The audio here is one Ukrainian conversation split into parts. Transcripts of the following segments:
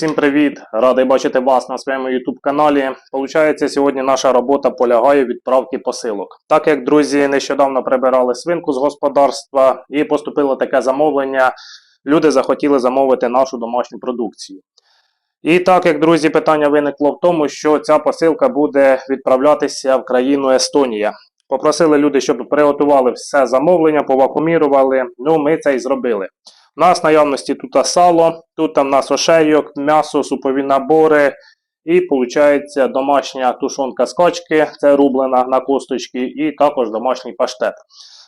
Всім привіт! Радий бачити вас на своєму YouTube каналі. Получається, сьогодні наша робота полягає в відправки посилок. Так як друзі нещодавно прибирали свинку з господарства і поступило таке замовлення, люди захотіли замовити нашу домашню продукцію. І так як, друзі, питання виникло в тому, що ця посилка буде відправлятися в країну Естонія. Попросили люди, щоб приготували все замовлення, повакумірували. Ну, ми це і зробили. У нас наявності тут сало, тут в нас ошейок, м'ясо, супові набори. І виходить домашня тушонка з качки, це рублена на косточки, і також домашній паштет.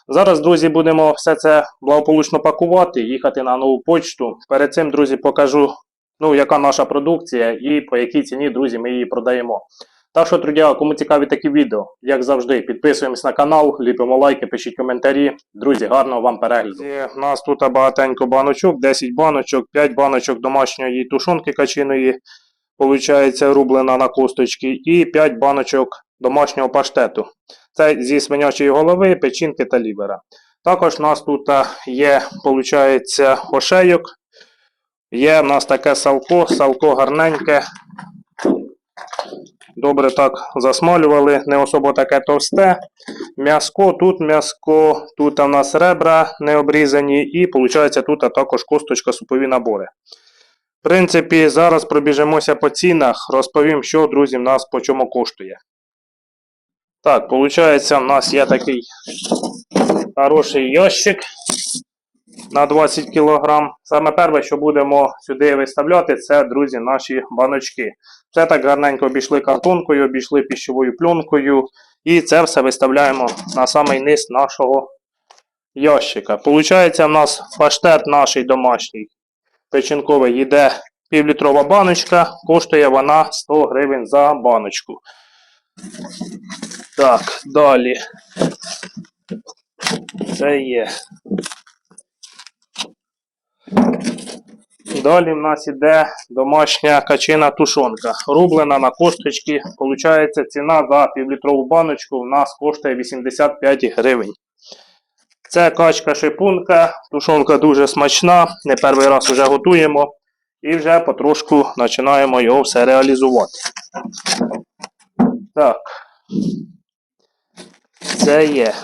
Зараз, друзі, будемо все це благополучно пакувати, їхати на нову почту. Перед цим, друзі, покажу, ну, яка наша продукція і по якій ціні, друзі, ми її продаємо. Так що, друзі, кому цікаві такі відео, як завжди, підписуємось на канал, ліпимо лайки, пишіть коментарі. Друзі, гарного вам перегляду. У нас тут багатенько баночок, 10 баночок, 5 баночок домашньої тушонки качиної, получається рублена на косточки, і 5 баночок домашнього паштету. Це зі свинячої голови, печінки та лівера. Також у нас тут є, виходить, ошейок. Є в нас таке салко, салко гарненьке. Добре так засмалювали, не особо таке товсте. М'яско, тут м'яско, тут у нас ребра не обрізані, і виходить тут також косточка супові набори. В принципі, зараз пробіжимося по цінах, розповім, що, друзі, в нас по чому коштує. Так, виходить, у нас є такий хороший ящик на 20 кг. Саме перше, що будемо сюди виставляти, це, друзі, наші баночки. Це так гарненько обійшли картонкою, обійшли піщовою пленкою. І це все виставляємо на самий низ нашого ящика. Получається, у нас паштет наш домашній печінковий йде півлітрова баночка, коштує вона 100 гривень за баночку. Так, далі. Це є. Далі в нас іде домашня качина тушонка. Рублена на косточки. Получається, ціна за півлітрову баночку у нас коштує 85 гривень. Це качка шипунка. Тушонка дуже смачна. Не перший раз вже готуємо. І вже потрошку починаємо його все реалізувати. Так. Це є.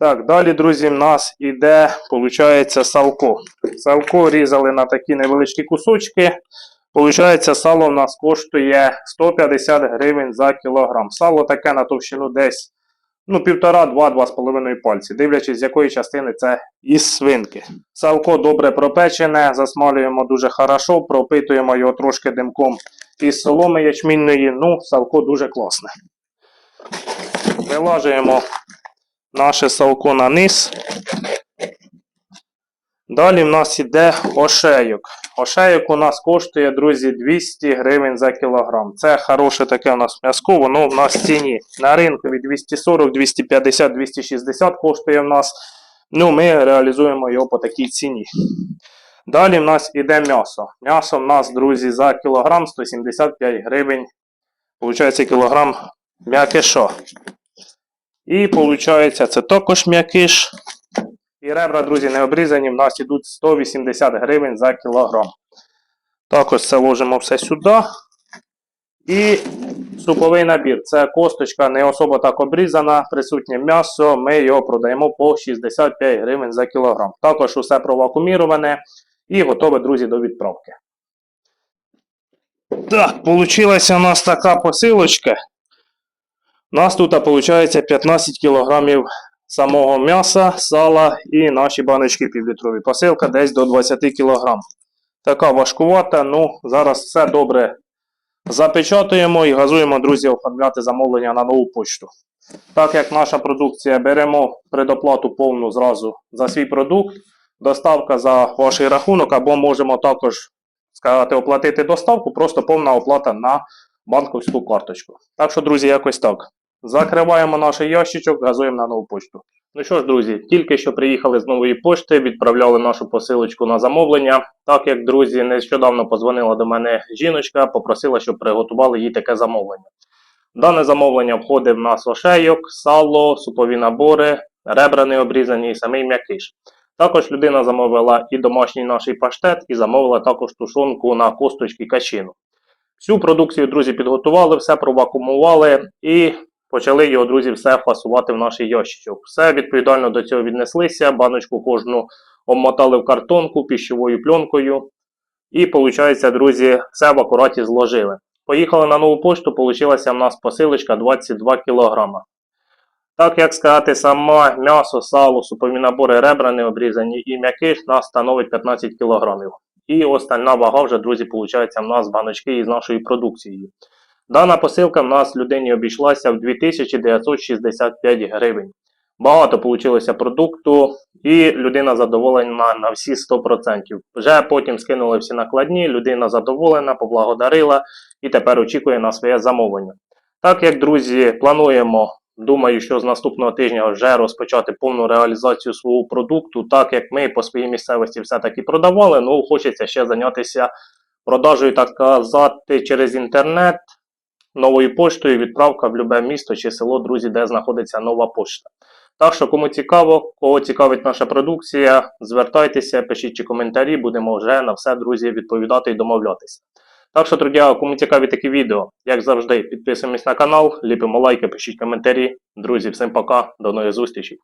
Так, далі, друзі, в нас іде, виходить, салко. Салко різали на такі невеличкі кусочки. Получається, сало в нас коштує 150 гривень за кілограм. Сало таке на товщину десь ну, 1,5-2-2,5 пальці, дивлячись, з якої частини це із свинки. Салко добре пропечене, засмалюємо дуже хорошо, пропитуємо його трошки димком із соломи ячмінної. Ну, салко дуже класне. Вилажуємо наше салко на низ. Далі в нас іде ошейок. Ошейок у нас коштує, друзі, 200 гривень за кілограм. Це хороше таке у нас м'язко, воно в нас в ціні. На ринку від 240, 250, 260 коштує в нас. Ну, ми реалізуємо його по такій ціні. Далі в нас іде м'ясо. М'ясо в нас, друзі, за кілограм 175 гривень. Получається кілограм м'якиша. І виходить, це також м'якиш. І ребра, друзі, не обрізані, в нас йдуть 180 гривень за кілограм. Також це ложимо все сюди. І суповий набір. Це косточка не особо так обрізана, присутнє м'ясо. Ми його продаємо по 65 гривень за кілограм. Також усе провакуміроване і готове, друзі, до відправки. Так, вийшла у нас така посилочка. Нас тут виходить 15 кг самого м'яса, сала і наші баночки півлітрові. Посилка десь до 20 кг. Така важкувата, ну зараз все добре запечатуємо і газуємо, друзі, оформляти замовлення на нову почту. Так як наша продукція беремо предоплату повну зразу за свій продукт, доставка за ваш рахунок, або можемо також сказати, оплатити доставку, просто повна оплата на банковську карточку. Так що, друзі, якось так. Закриваємо наш ящичок, газуємо на нову почту. Ну що ж, друзі, тільки що приїхали з нової пошти, відправляли нашу посилочку на замовлення. Так як, друзі, нещодавно позвонила до мене жіночка, попросила, щоб приготували їй таке замовлення. Дане замовлення входить в нас ошейок, сало, супові набори, ребра не обрізані і самий м'якиш. Також людина замовила і домашній наш паштет, і замовила також тушонку на косточки качину. Всю продукцію, друзі, підготували, все провакуумували і почали його, друзі, все фасувати в наш ящичок. Все відповідально до цього віднеслися, баночку кожну обмотали в картонку піщовою пленкою. І, виходить, друзі, все в акураті зложили. Поїхали на нову пошту, получилася в нас посилочка 22 кг. Так як сказати, сама м'ясо, сало, супові набори ребра не обрізані і м'якиш нас становить 15 кг. І остальна вага вже, друзі, виходить в нас баночки із нашою продукцією. Дана посилка в нас людині обійшлася в 2965 гривень. Багато вийшло продукту, і людина задоволена на всі 100%. Вже потім скинули всі накладні, людина задоволена, поблагодарила і тепер очікує на своє замовлення. Так як, друзі, плануємо, думаю, що з наступного тижня вже розпочати повну реалізацію свого продукту, так як ми по своїй місцевості все-таки продавали, ну хочеться ще зайнятися продажею, так сказати, через інтернет, новою поштою, відправка в любе місто чи село, друзі, де знаходиться нова пошта. Так що, кому цікаво, кого цікавить наша продукція, звертайтеся, пишіть чи коментарі, будемо вже на все, друзі, відповідати і домовлятися. Так що, друзі, кому цікаві такі відео, як завжди, підписуємось на канал, ліпимо лайки, пишіть коментарі. Друзі, всім пока, до нових зустрічей.